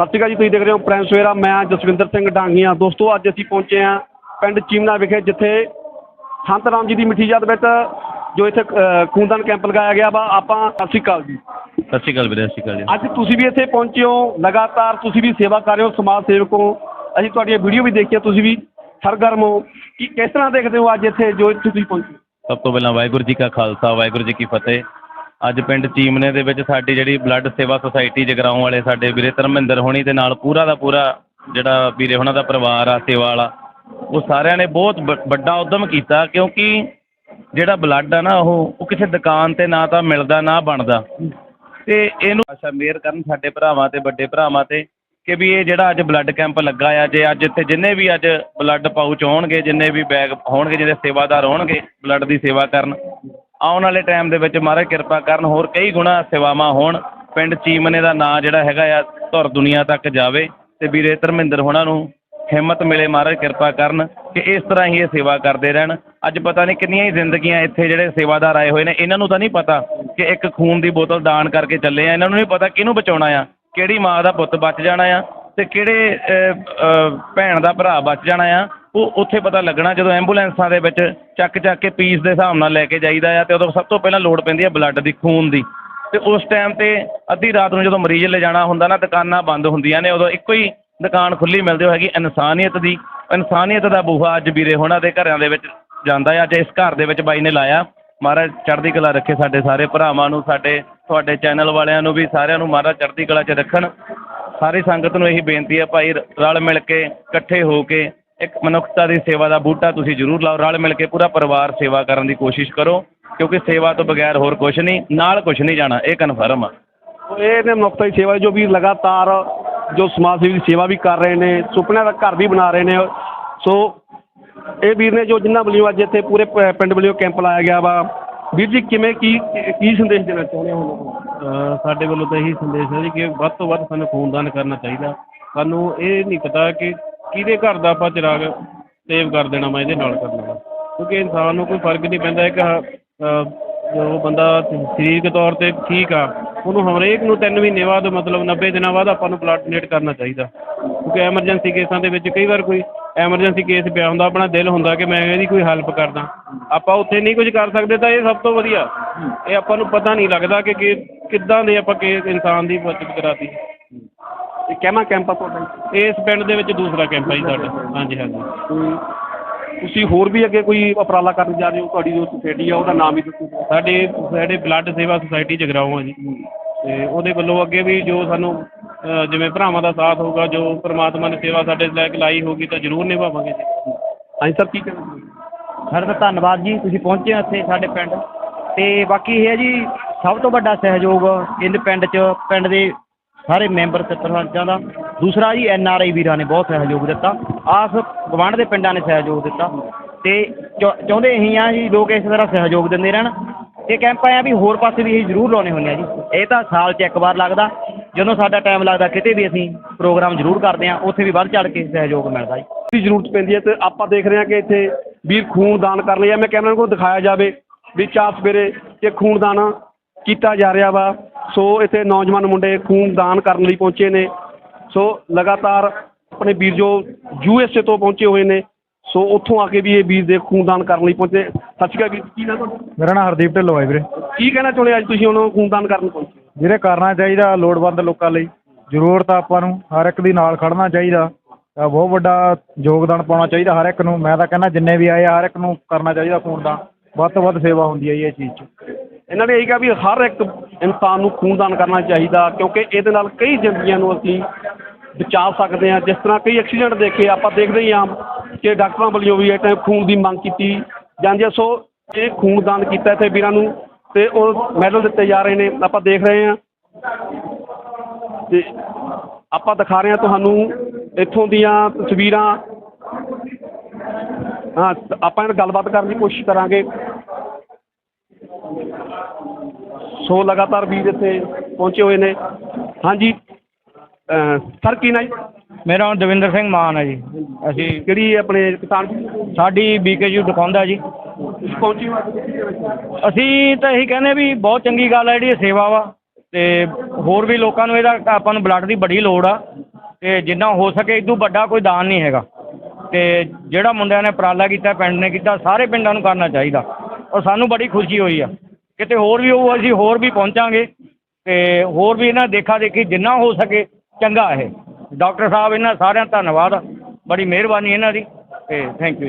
ਸਤਿ ਸ਼੍ਰੀ ਅਕਾਲ ਜੀ ਤੁਸੀਂ ਦੇਖ ਰਹੇ ਹੋ ਪ੍ਰਾਈਮ ਸਵੇਰਾ ਮੈਂ ਜਸਵਿੰਦਰ ਸਿੰਘ ਡਾਂਗੀਆਂ। ਦੋਸਤੋ ਅੱਜ ਅਸੀਂ ਪਹੁੰਚੇ ਹਾਂ ਪਿੰਡ ਚੀਮਨਾ ਵਿਖੇ ਜਿੱਥੇ ਸੰਤ ਰਾਮ ਜੀ ਦੀ ਮਿੱਠੀ ਯਾਦ ਵਿੱਚ ਜੋ ਇੱਥੇ ਅ, ਖੂਨਦਾਨ ਕੈਂਪ ਲਗਾਇਆ ਗਿਆ ਵਾ। ਆਪਾਂ ਸਤਿ ਸ਼੍ਰੀ ਅਕਾਲ ਜੀ। ਸਤਿ ਸ਼੍ਰੀ ਅਕਾਲ ਵੀਰੇ ਸਤਿ ਸ਼੍ਰੀ ਅਕਾਲ ਜੀ। ਅੱਜ ਤੁਸੀਂ ਵੀ ਇੱਥੇ ਪਹੁੰਚੇ ਹੋ। ਲਗਾਤਾਰ ਤੁਸੀਂ ਵੀ ਸੇਵਾ ਕਰ ਰਹੇ ਹੋ ਸਮਾਜ ਸੇਵਕ ਹੋ। ਅਸੀਂ ਤੁਹਾਡੀਆਂ ਵੀਡੀਓ ਵੀ ਦੇਖੀਆਂ ਤੁਸੀਂ ਵੀ ਸਰਗਰਮ ਹੋ। ਕਿ ਕਿਸ ਤਰ੍ਹਾਂ ਦੇਖਦੇ ਹੋ ਅੱਜ ਇੱਥੇ ਜੋ ਇੱਥੇ ਤੁਸੀਂ ਪਹੁੰਚੇ ਸਭ ਤੋਂ ਪਹਿਲਾਂ ਵਾਹਿਗੁਰੂ ਜੀ ਕਾ ਖਾਲਸਾ ਵਾਹਿਗੁਰੂ ਜੀ ਕੀ ਫਤਿਹ। ਅੱਜ ਪਿੰਡ ਚੀਮਨੇ ਦੇ ਵਿੱਚ ਸਾਡੀ ਜਿਹੜੀ ਬਲੱਡ ਸੇਵਾ ਸੁਸਾਇਟੀ ਜਗਰਾਉਂ ਵਾਲੇ ਸਾਡੇ ਵੀਰੇ ਧਰਮਿੰਦਰ ਹੋਣੀ ਦੇ ਨਾਲ ਪੂਰਾ ਦਾ ਪੂਰਾ ਜਿਹੜਾ ਵੀਰੇ ਉਹਨਾਂ ਦਾ ਪਰਿਵਾਰ ਆ, ਸੇਵਾ ਵਾਲਾ, ਉਹ ਸਾਰਿਆਂ ਨੇ ਬਹੁਤ ਵ- ਵੱਡਾ ਉੱਦਮ ਕੀਤਾ ਕਿਉਂਕਿ ਜਿਹੜਾ ਬਲੱਡ ਆ ਨਾ ਉਹ ਉਹ ਕਿਸੇ ਦੁਕਾਨ ਤੇ ਨਾ ਤਾਂ ਮਿਲਦਾ, ਨਾ ਬਣਦਾ। ਅਤੇ ਇਹਨੂੰ ਆਸ਼ਾ ਮੇਅਰ ਕਰਨ ਸਾਡੇ ਭਰਾਵਾਂ ਤੇ, ਵੱਡੇ ਭਰਾਵਾਂ ਤੇ ਕਿ ਵੀ ਇਹ ਜਿਹੜਾ ਅੱਜ ਬਲੱਡ ਕੈਂਪ ਲੱਗਾ ਆ, ਜੇ ਅੱਜ ਇੱਥੇ ਜਿੰਨੇ ਵੀ ਅੱਜ ਬਲੱਡ ਪਾਊਚ ਹੋਣਗੇ, ਜਿੰਨੇ ਵੀ ਬੈਗ ਹੋਣਗੇ ਜਿਹੜੇ ਸੇਵਾਦਾਰ ਹੋਣਗੇ ਬਲੱਡ ਦੀ ਸੇਵਾ ਕਰਨ ਆਉਣ ਵਾਲੇ ਟਾਈਮ ਦੇ ਵਿੱਚ ਮਹਾਰਾਜ ਕਿਰਪਾ ਕਰਨ, ਹੋਰ ਕਈ ਗੁਣਾ ਸੇਵਾਵਾਂ ਹੋਣ। ਪਿੰਡ ਚੀਮਨੇ ਦਾ ਨਾਂ ਜਿਹੜਾ ਹੈਗਾ ਆ, ਧੁਰ ਦੁਨੀਆ ਤੱਕ ਜਾਵੇ। ਅਤੇ ਵੀਰੇ ਧਰਮਿੰਦਰ ਹੋਣਾ ਨੂੰ ਹਿੰਮਤ ਮਿਲੇ ਮਹਾਰਾਜ ਕਿਰਪਾ ਕਰਨ ਕਿ ਇਸ ਤਰ੍ਹਾਂ ਹੀ ਇਹ ਸੇਵਾ ਕਰਦੇ ਰਹਿਣ। ਅੱਜ ਪਤਾ ਨਹੀਂ ਕਿੰਨੀਆਂ ਹੀ ਜ਼ਿੰਦਗੀਆਂ ਇੱਥੇ ਜਿਹੜੇ ਸੇਵਾਦਾਰ ਆਏ ਹੋਏ ਨੇ, ਇਹਨਾਂ ਨੂੰ ਤਾਂ ਨਹੀਂ ਪਤਾ ਕਿ ਇੱਕ ਖੂਨ ਦੀ ਬੋਤਲ ਦਾਨ ਕਰਕੇ ਚੱਲੇ ਆ। ਇਹਨਾਂ ਨੂੰ ਨਹੀਂ ਪਤਾ ਕਿਹਨੂੰ ਬਚਾਉਣਾ ਆ, ਕਿਹੜੀ ਮਾਂ ਦਾ ਪੁੱਤ ਬਚ ਜਾਣਾ ਆ ਅਤੇ ਕਿਹੜੇ ਭੈਣ ਦਾ ਭਰਾ ਬਚ ਜਾਣਾ ਆ। ਉਹ ਉੱਥੇ ਪਤਾ ਲੱਗਣਾ ਜਦੋਂ ਐਂਬੂਲੈਂਸਾਂ ਦੇ ਵਿੱਚ ਚੱਕ ਚੱਕ ਕੇ ਪੀਸ ਦੇ ਹਿਸਾਬ ਨਾਲ ਲੈ ਕੇ ਜਾਈਦਾ ਆ ਅਤੇ ਉਦੋਂ ਸਭ ਤੋਂ ਪਹਿਲਾਂ ਲੋੜ ਪੈਂਦੀ ਹੈ ਬਲੱਡ ਦੀ, ਖੂਨ ਦੀ। ਅਤੇ ਉਸ ਟਾਈਮ ਤੇ ਅੱਧੀ ਰਾਤ ਨੂੰ ਜਦੋਂ ਮਰੀਜ਼ ਲੈ ਹੁੰਦਾ ਨਾ, ਦੁਕਾਨਾਂ ਬੰਦ ਹੁੰਦੀਆਂ ਨੇ, ਉਦੋਂ ਇੱਕੋ ਹੀ ਦੁਕਾਨ ਖੁੱਲ੍ਹੀ ਮਿਲਦੀ ਉਹ ਹੈਗੀ ਇਨਸਾਨੀਅਤ ਦੀ। ਇਨਸਾਨੀਅਤ ਦਾ ਬੂਹਾ ਅੱਜ ਵੀਰੇ ਹੋਣਾ ਦੇ ਘਰਾਂ ਦੇ ਵਿੱਚ ਜਾਂਦਾ ਆ, ਅੱਜ ਇਸ ਘਰ ਦੇ ਵਿੱਚ ਬਾਈ ਨੇ ਲਾਇਆ। ਮਹਾਰਾਜ ਚੜ੍ਹਦੀ ਕਲਾ ਰੱਖੇ ਸਾਡੇ ਸਾਰੇ ਭਰਾਵਾਂ ਨੂੰ, ਸਾਡੇ, ਤੁਹਾਡੇ ਚੈਨਲ ਵਾਲਿਆਂ ਨੂੰ ਵੀ, ਸਾਰਿਆਂ ਨੂੰ ਮਹਾਰਾਜ ਚੜ੍ਹਦੀ ਕਲਾ 'ਚ ਰੱਖਣ। ਸਾਰੀ ਸੰਗਤ ਨੂੰ ਇਹੀ ਬੇਨਤੀ ਹੈ ਭਾਈ, ਰਲ ਮਿਲ ਕੇ, ਇਕੱਠੇ ਹੋ ਕੇ ਇੱਕ ਮਨੁੱਖਤਾ ਦੀ ਸੇਵਾ ਦਾ ਬੂਟਾ ਤੁਸੀਂ ਜ਼ਰੂਰ ਲਾਓ ਰਲ ਮਿਲ ਕੇ ਪੂਰਾ ਪਰਿਵਾਰ ਸੇਵਾ ਕਰਨ ਦੀ ਕੋਸ਼ਿਸ਼ ਕਰੋ ਕਿਉਂਕਿ ਸੇਵਾ ਤੋਂ ਬਗੈਰ ਹੋਰ ਕੁਝ ਨਹੀਂ ਨਾਲ ਕੁਝ ਨਹੀਂ ਜਾਣਾ ਇਹ ਕਨਫਰਮ ਆ। ਸੋ ਇਹ ਨੇ ਮਨੁੱਖਤਾ ਦੀ ਸੇਵਾ ਜੋ ਵੀ ਲਗਾਤਾਰ ਜੋ ਸਮਾਜ ਸੇਵੀ ਦੀ ਸੇਵਾ ਵੀ ਕਰ ਰਹੇ ਨੇ ਸੁਪਨਿਆਂ ਦਾ ਘਰ ਵੀ ਬਣਾ ਰਹੇ ਨੇ ਸੋ ਇਹ ਵੀਰ ਨੇ ਜੋ ਜਿੰਨਾ ਵੱਲੋਂ ਅੱਜ ਇੱਥੇ ਪੂਰੇ ਪ- ਪਿੰਡ ਵੱਲੋਂ ਕੈਂਪ ਲਾਇਆ ਗਿਆ ਵਾ। ਵੀਰ ਜੀ ਕਿਵੇਂ ਕੀ ਕੀ ਸੰਦੇਸ਼ ਦੇਣਾ ਚਾਹੁੰਦੇ ਹੋ? ਸਾਡੇ ਵੱਲੋਂ ਤਾਂ ਇਹੀ ਸੰਦੇਸ਼ ਹੈ ਜੀ ਕਿ ਵੱਧ ਤੋਂ ਵੱਧ ਸਾਨੂੰ ਖੂਨਦਾਨ ਕਰਨਾ ਚਾਹੀਦਾ। ਸਾਨੂੰ ਇਹ ਨਹੀਂ ਪਤਾ ਕਿ ਕਿਹਦੇ ਘਰ ਦਾ ਆਪਾਂ ਚਿਰਾਗ ਸੇਵ ਕਰ ਦੇਣਾ ਵਾ ਇਹਦੇ ਨਾਲ ਕਰਨਾ ਵਾ। ਕਿਉਂਕਿ ਇਨਸਾਨ ਨੂੰ ਕੋਈ ਫ਼ਰਕ ਨਹੀਂ ਪੈਂਦਾ ਇੱਕ ਅ, ਜੋ ਬੰਦਾ ਸਰੀਰਕ ਤੌਰ ਤੇ ਠੀਕ ਆ ਉਹਨੂੰ ਹਰੇਕ ਨੂੰ ਤਿੰਨ ਮਹੀਨੇ ਬਾਅਦ ਮਤਲਬ 90 ਦਿਨਾਂ ਬਾਅਦ ਆਪਾਂ ਨੂੰ ਬਲੱਡ ਡੋਨੇਟ ਕਰਨਾ ਚਾਹੀਦਾ। ਕਿਉਂਕਿ ਐਮਰਜੈਂਸੀ ਕੇਸਾਂ ਦੇ ਵਿੱਚ ਕਈ ਵਾਰ ਕੋਈ ਐਮਰਜੈਂਸੀ ਕੇਸ ਪਿਆ ਹੁੰਦਾ ਆਪਣਾ ਦਿਲ ਹੁੰਦਾ ਕਿ ਮੈਂ ਇਹਦੀ ਕੋਈ ਹੈਲਪ ਕਰਦਾ। ਆਪਾਂ ਉੱਥੇ ਨਹੀਂ ਕੁਝ ਕਰ ਸਕਦੇ ਤਾਂ ਇਹ ਸਭ ਤੋਂ ਵਧੀਆ। ਇਹ ਆਪਾਂ ਨੂੰ ਪਤਾ ਨਹੀਂ ਲੱਗਦਾ ਕਿ ਕਿ ਕਿੱਦਾਂ ਦੇ ਆਪਾਂ ਕਿ ਇਨਸਾਨ ਦੀ ਬਚਤ ਕਰਾਤੀ। ਇਹ ਕਹਿਮਾ ਕੈਂਪ ਆ ਤੁਹਾਡਾ? ਇਸ ਪਿੰਡ ਦੇ ਵਿੱਚ ਦੂਸਰਾ ਕੈਂਪ ਹੈ ਜੀ ਸਾਡਾ। ਹਾਂਜੀ ਹਾਂਜੀ। ਤੁਸੀਂ ਹੋਰ ਵੀ ਅੱਗੇ ਕੋਈ ਉਪਰਾਲਾ ਕਰਨ ਜਾ ਰਹੇ ਹੋ? ਤੁਹਾਡੀ ਜੋ ਸੁਸਾਇਟੀ ਆ ਉਹਦਾ ਨਾਮ ਵੀ ਦੱਸੋ। ਸਾਡੇ ਸਾਡੇ ਬਲੱਡ ਸੇਵਾ ਸੁਸਾਇਟੀ ਜਗਰਾਉਂ ਆ ਜੀ। ਤੇ ਉਹਦੇ ਵੱਲੋਂ ਅੱਗੇ ਵੀ ਜੋ ਸਾਨੂੰ ਜਿਵੇਂ ਭਰਾਵਾਂ ਦਾ ਸਾਥ ਹੋਊਗਾ ਜੋ ਪ੍ਰਮਾਤਮਾ ਨੇ ਸੇਵਾ ਸਾਡੇ ਲੈ ਕੇ ਲਾਈ ਹੋਗੀ ਤਾਂ ਜ਼ਰੂਰ ਨਿਭਾਵਾਂਗੇ ਜੀ। ਹਾਂਜੀ ਸਰ ਕੀ ਕਹਿਣਾ ਚਾਹੁੰਦੇ ਸਰ ਤਾਂ ਧੰਨਵਾਦ ਜੀ। ਤੁਸੀਂ ਪਹੁੰਚੇ ਹੋ ਇੱਥੇ ਸਾਡੇ ਪਿੰਡ। ਤੇ ਬਾਕੀ ਇਹ ਹੈ ਜੀ ਸਭ ਤੋਂ ਵੱਡਾ ਸਹਿਯੋਗ ਇਹਦੇ ਪਿੰਡ 'ਚ ਪਿੰਡ ਦੇ ਸਾਰੇ ਮੈਂਬਰ ਤੇ ਸਰਪੰਚਾਂ ਦਾ। ਦੂਸਰਾ ਜੀ, ਐਨ ਆਰ ਆਈ ਵੀਰਾਂ ਨੇ ਬਹੁਤ ਸਹਿਯੋਗ ਦਿੱਤਾ। ਆਸ ਗਵਾਂਢ ਦੇ ਪਿੰਡਾਂ ਨੇ ਸਹਿਯੋਗ ਦਿੱਤਾ। ਤੇ ਚਾਹੁੰਦੇ ਇਹੀ ਆ ਜੀ, ਲੋਕ ਇਸ ਤਰ੍ਹਾਂ ਸਹਿਯੋਗ ਦਿੰਦੇ ਰਹਿਣ। ਇਹ ਕੈਂਪ ਆਇਆ ਵੀ ਹੋਰ ਪਾਸੇ ਵੀ ਅਸੀਂ ਜ਼ਰੂਰ ਲਾਉਣੇ ਹੁੰਦੇ ਆ ਜੀ। ਇਹ ਤਾਂ ਸਾਲ 'ਚ ਇੱਕ ਵਾਰ ਲੱਗਦਾ। ਜਦੋਂ ਸਾਡਾ ਟਾਈਮ ਲੱਗਦਾ, ਕਿਤੇ ਵੀ ਅਸੀਂ ਪ੍ਰੋਗਰਾਮ ਜ਼ਰੂਰ ਕਰਦੇ ਆ, ਉੱਥੇ ਵੀ ਵੱਧ ਚੜ ਕੇ ਸਹਿਯੋਗ ਮਿਲਦਾ ਜੀ। ਦੀ ਜ਼ਰੂਰਤ ਪੈਂਦੀ ਹੈ ਤੇ ਆਪਾਂ ਦੇਖ ਰਹੇ ਹਾਂ ਕਿ ਇੱਥੇ ਵੀਰ ਖੂਨ ਦਾਨ ਕਰਨ ਲਈ ਮੈਂ ਕੈਮਰਾ ਕੋਲ ਦਿਖਾਇਆ ਜਾਵੇ ਵੀ ਚਾਰ ਸਵੇਰੇ ਇਹ ਖੂਨ ਦਾਨ ਕੀਤਾ ਜਾ ਰਿਹਾ ਵਾ। ਸੋ ਇੱਥੇ ਨੌਜਵਾਨ ਮੁੰਡੇ ਖੂਨ ਦਾਨ ਕਰਨ ਲਈ ਪਹੁੰਚੇ ਨੇ। ਸੋ ਲਗਾਤਾਰ ਆਪਣੇ ਵੀਰ ਜੋ ਯੂ ਐਸ ਏ ਤੋਂ ਪਹੁੰਚੇ ਹੋਏ ਨੇ ਸੋ ਉੱਥੋਂ ਆ ਕੇ ਵੀ ਇਹ ਵੀਰ ਦੇ ਖੂਨ ਦਾਨ ਕਰਨ ਲਈ ਪਹੁੰਚੇ। ਸਤਿ ਸ਼੍ਰੀ ਅਕਾਲ ਵੀਰ ਕੀ ਨਾਮ ਤੁਹਾਡਾ? ਮੇਰਾ ਨਾਮ ਹਰਦੀਪ ਢਿੱਲੋਂ ਹੈ ਵੀਰੇ। ਕੀ ਕਹਿਣਾ ਚਾਹੁੰਦੇ ਅੱਜ ਤੁਸੀਂ ਉਹਨਾਂ ਨੂੰ ਖੂਨ ਦਾਨ ਕਰਨ ਪਹੁੰਚੇ ਵੀਰੇ ਕਰਨਾ ਚਾਹੀਦਾ ਲੋੜਵੰਦ ਲੋਕਾਂ ਲਈ। ਜ਼ਰੂਰਤ ਆ ਆਪਾਂ ਨੂੰ ਹਰ ਇੱਕ ਦੀ ਨਾਲ ਖੜਨਾ ਚਾਹੀਦਾ। ਤਾਂ ਬਹੁਤ ਵੱਡਾ ਯੋਗਦਾਨ ਪਾਉਣਾ ਚਾਹੀਦਾ ਹਰ ਇੱਕ ਨੂੰ। ਮੈਂ ਤਾਂ ਕਹਿੰਦਾ ਜਿੰਨੇ ਵੀ ਆਏ ਆ, ਹਰ ਇੱਕ ਨੂੰ ਕਰਨਾ ਚਾਹੀਦਾ ਖੂਨ ਦਾ ਵੱਧ ਤੋਂ ਵੱਧ ਸੇਵਾ ਹੁੰਦੀ ਹੈ ਜੀ ਇਹ ਚੀਜ਼ 'ਚ। ਇਹਨਾਂ ਨੇ ਇਹ ਕਿਹਾ ਵੀ ਹਰ ਇੱਕ ਇਨਸਾਨ ਨੂੰ ਖੂਨਦਾਨ ਕਰਨਾ ਚਾਹੀਦਾ, ਕਿਉਂਕਿ ਇਹਦੇ ਨਾਲ ਕਈ ਜ਼ਿੰਦਗੀਆਂ ਨੂੰ ਅਸੀਂ ਬਚਾ ਸਕਦੇ ਹਾਂ। ਜਿਸ ਤਰ੍ਹਾਂ ਕਈ ਐਕਸੀਡੈਂਟ ਦੇਖੇ, ਆਪਾਂ ਦੇਖਦੇ ਹੀ ਹਾਂ ਕਿ ਡਾਕਟਰਾਂ ਵੱਲੋਂ ਵੀ ਇਹ ਟਾਈਮ ਖੂਨ ਦੀ ਮੰਗ ਕੀਤੀ। ਜਾਂਦੀ ਹੈ, ਸੋ ਇਹ ਖੂਨਦਾਨ ਕੀਤਾ ਇੱਥੇ ਵੀਰਾਂ ਨੂੰ ਅਤੇ ਉਹ ਮੈਡਲ ਦਿੱਤੇ ਜਾ ਰਹੇ ਨੇ। ਆਪਾਂ ਦੇਖ ਰਹੇ ਹਾਂ। ਅਤੇ ਆਪਾਂ ਦਿਖਾ ਰਹੇ ਹਾਂ ਤੁਹਾਨੂੰ ਇੱਥੋਂ ਦੀਆਂ ਤਸਵੀਰਾਂ। ਹਾਂ, ਆਪਾਂ ਇਹਨਾਂ ਨਾਲ ਗੱਲਬਾਤ ਕਰਨ ਦੀ ਕੋਸ਼ਿਸ਼ ਕਰਾਂਗੇ। ਸੋ ਲਗਾਤਾਰ ਵੀਰ ਇੱਥੇ ਪਹੁੰਚੇ ਹੋਏ ਨੇ। ਹਾਂਜੀ ਸਰ ਕੀ ਨਾ ਜੀ? ਮੇਰਾ ਨਾਮ ਦਵਿੰਦਰ ਸਿੰਘ ਮਾਨ ਹੈ ਜੀ। ਅਸੀਂ ਕਿਹੜੀ ਆਪਣੇ ਕਿਸਾਨ ਸਾਡੀ ਬੀਕੇਯੂ ਦਿਖਾਉਂਦਾ ਜੀ। ਪਹੁੰਚੇ? ਅਸੀਂ ਤਾਂ ਇਹੀ ਕਹਿੰਦੇ ਵੀ ਬਹੁਤ ਚੰਗੀ ਗੱਲ ਹੈ ਜਿਹੜੀ ਇਹ ਸੇਵਾ ਵਾ ਤੇ ਹੋਰ ਵੀ ਲੋਕਾਂ ਨੂੰ ਇਹਦਾ ਆਪਾਂ ਨੂੰ ਬਲੱਡ ਦੀ ਬੜੀ ਲੋੜ ਆ ਤੇ ਜਿੰਨਾ ਹੋ ਸਕੇ ਇਦੋਂ ਵੱਡਾ ਕੋਈ ਦਾਨ ਨਹੀਂ ਹੈਗਾ। ਤੇ ਜਿਹੜਾ ਮੁੰਡਿਆਂ ਨੇ ਉਪਰਾਲਾ ਕੀਤਾ ਪਿੰਡ ਨੇ ਕੀਤਾ ਸਾਰੇ ਪਿੰਡਾਂ ਨੂੰ ਕਰਨਾ ਚਾਹੀਦਾ। ਔਰ ਸਾਨੂੰ ਬੜੀ ਖੁਸ਼ੀ ਹੋਈ ਆ। ਕਿਤੇ ਹੋਰ ਵੀ ਉਹ ਅਸੀਂ ਹੋਰ ਵੀ ਪਹੁੰਚਾਂਗੇ ਅਤੇ ਹੋਰ ਵੀ ਇਹਨਾਂ ਦੇਖਾ ਦੇਖੀ ਜਿੰਨਾ ਹੋ ਸਕੇ ਚੰਗਾ ਇਹ। ਡਾਕਟਰ ਸਾਹਿਬ, ਇਹਨਾਂ ਸਾਰਿਆਂ ਧੰਨਵਾਦ ਬੜੀ ਮਿਹਰਬਾਨੀ ਇਹਨਾਂ ਦੀ ਅਤੇ ਥੈਂਕ ਯੂ ਜੀ।